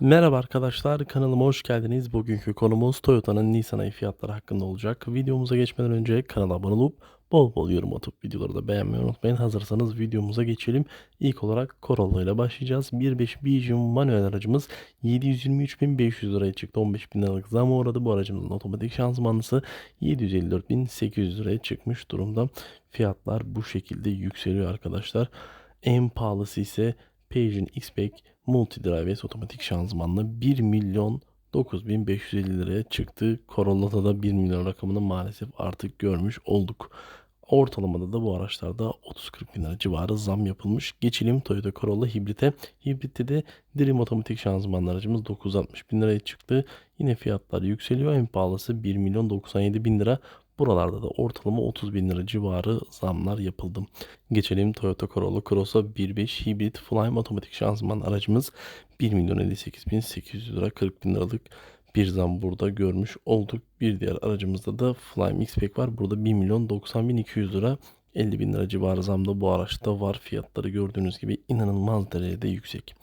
Merhaba arkadaşlar, kanalıma hoş geldiniz. Bugünkü konumuz Toyota'nın Nisan ayı fiyatları hakkında olacak. Videomuza geçmeden önce kanala abone olup bol bol yorum atıp videoları da beğenmeyi unutmayın. Hazırsanız videomuza geçelim. İlk olarak Corolla ile başlayacağız. 1.5 Vision manuel aracımız 723.500 liraya çıktı. 15.000 liralık zam uğradı. Bu aracımızın otomatik şanzımanlısı 754.800 liraya çıkmış durumda. Fiyatlar bu şekilde yükseliyor arkadaşlar. En pahalısı ise Peugeot X-Pack Multi Drive otomatik şanzımanla 1 milyon 9550 liraya çıktı. Corolla'da da 1 milyon rakamını maalesef artık görmüş olduk. Ortalamada da bu araçlarda 30-40 bin lira civarı zam yapılmış. Geçelim Toyota Corolla hibrite. Hibritte de Dream otomatik şanzımanlı aracımız 960 bin liraya çıktı. Yine fiyatlar yükseliyor. En pahalısı 1 milyon 97 bin lira. Buralarda da ortalama 30 bin lira civarı zamlar yapıldı. Geçelim Toyota Corolla Cross'a 1.5 hibrit Flyme otomatik şanzıman aracımız 1 milyon 58 bin 800 lira 40 bin liralık bir zam burada görmüş olduk. Bir diğer aracımızda da Flyme X-Pack var. Burada 1 milyon 90 bin 200 lira 50 bin lira civarı zam da bu araçta var. Fiyatları gördüğünüz gibi inanılmaz derecede yüksek.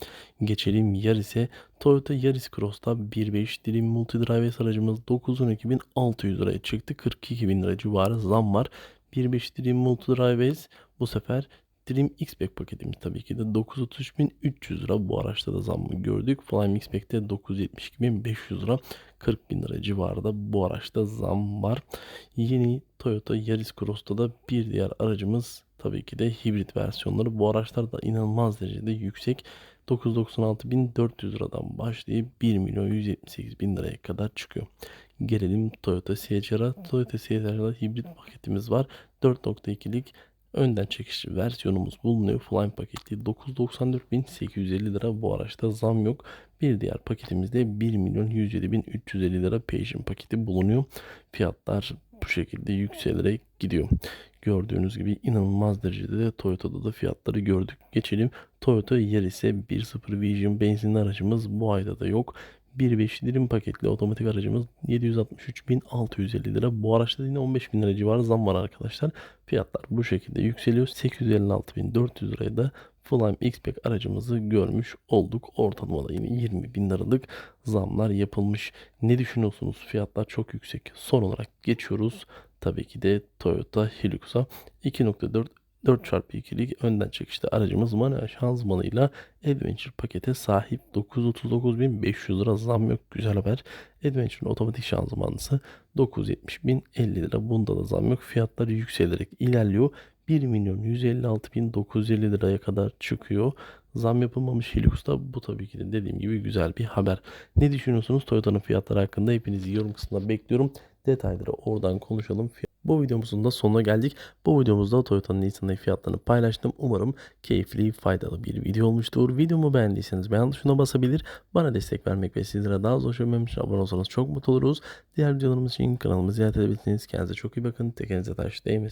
Geçelim Yaris'e. Toyota Yaris Cross'ta 1.5 Dream Multi Drive aracımız 912.600 liraya çıktı. 42 bin lira civarı zam var. 1.5 Dream Multi Drive bu sefer Dream X-Pack paketimiz tabii ki de 933.300 lira bu araçta da zammı gördük. Flyme X-Pack'te 972.500 lira 40 bin lira civarında bu araçta zam var. Yeni Toyota Yaris Cross'ta da bir diğer aracımız tabii ki de hibrit versiyonları. Bu araçlar da inanılmaz derecede yüksek. 996.400 liradan başlayıp 1 milyon 178 bin liraya kadar çıkıyor. Gelelim Toyota CHR'a. Toyota CHR'da hibrit paketimiz var. 4.2'lik önden çekişli versiyonumuz bulunuyor. Flyme paketi 994.850 lira. Bu araçta zam yok. Bir diğer paketimizde 1 milyon 107.350 lira Peugeot paketi bulunuyor. Fiyatlar bu şekilde yükselerek gidiyor. Gördüğünüz gibi inanılmaz derecede de Toyota'da da fiyatları gördük. Geçelim Toyota Yaris'e 1.0 Vision benzinli aracımız bu ayda da yok. 1.5 dilim paketli otomatik aracımız 763.650 lira. Bu araçta yine 15.000 lira civarı zam var arkadaşlar. Fiyatlar bu şekilde yükseliyor. 856.400 liraya da Flyme X-Pack aracımızı görmüş olduk. Ortalamada yine 20 bin liralık zamlar yapılmış. Ne düşünüyorsunuz? Fiyatlar çok yüksek. Son olarak geçiyoruz. Tabii ki de Toyota Hilux'a 2.4 4x2'lik önden çekişli aracımız manuel şanzımanıyla Adventure pakete sahip 939.500 lira zam yok güzel haber. Adventure'ın otomatik şanzımanlısı 970.050 lira bunda da zam yok fiyatları yükselerek ilerliyor. 1 milyon 156.950 liraya kadar çıkıyor. Zam yapılmamış Hilux'ta bu tabii ki de dediğim gibi güzel bir haber. Ne düşünüyorsunuz Toyota'nın fiyatları hakkında hepinizi yorum kısmında bekliyorum. Detayları oradan konuşalım. Bu videomuzun da sonuna geldik. Bu videomuzda Toyota'nın Nisan ayı fiyatlarını paylaştım. Umarım keyifli, faydalı bir video olmuştur. Videomu beğendiyseniz beğen tuşuna basabilir. Bana destek vermek ve sizlere daha az hoşlanmam için abone olsanız çok mutlu oluruz. Diğer videolarımız için kanalımı ziyaret edebilirsiniz. Kendinize çok iyi bakın. Tekenize taş değmesin.